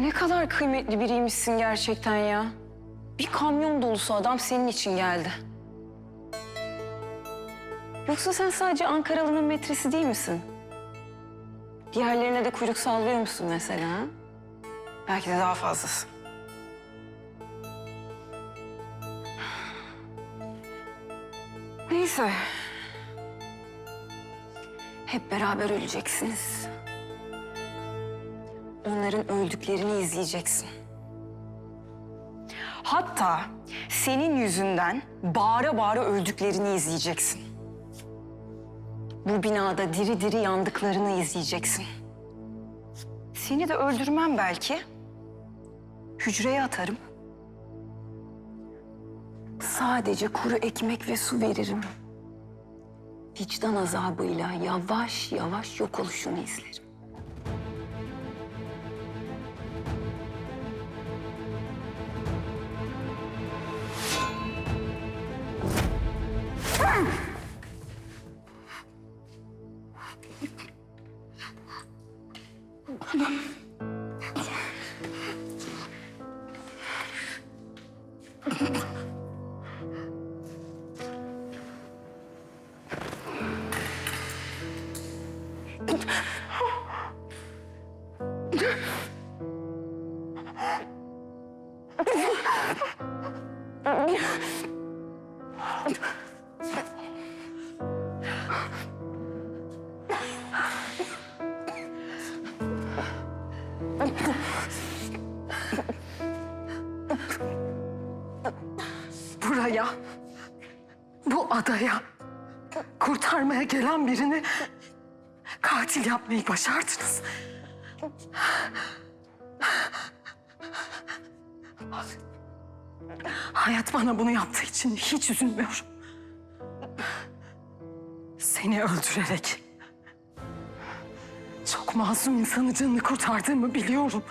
Ne kadar kıymetli biriymişsin gerçekten ya. Bir kamyon dolusu adam senin için geldi. Yoksa sen sadece Ankaralı'nın metresi değil misin? Diğerlerine de kuyruk sallıyor musun mesela? ha? Belki de daha fazlası. Neyse. Hep beraber öleceksiniz. Onların öldüklerini izleyeceksin. Hatta senin yüzünden bağıra bağıra öldüklerini izleyeceksin. Bu binada diri diri yandıklarını izleyeceksin. Seni de öldürmem belki. Hücreye atarım. Sadece kuru ekmek ve su veririm. Vicdan azabıyla yavaş yavaş yok oluşunu izlerim. 아니 buraya, bu adaya kurtarmaya gelen birini katil yapmayı başardınız. Hayat bana bunu yaptığı için hiç üzülmüyorum. Seni öldürerek çok masum insanı canını kurtardığımı biliyorum.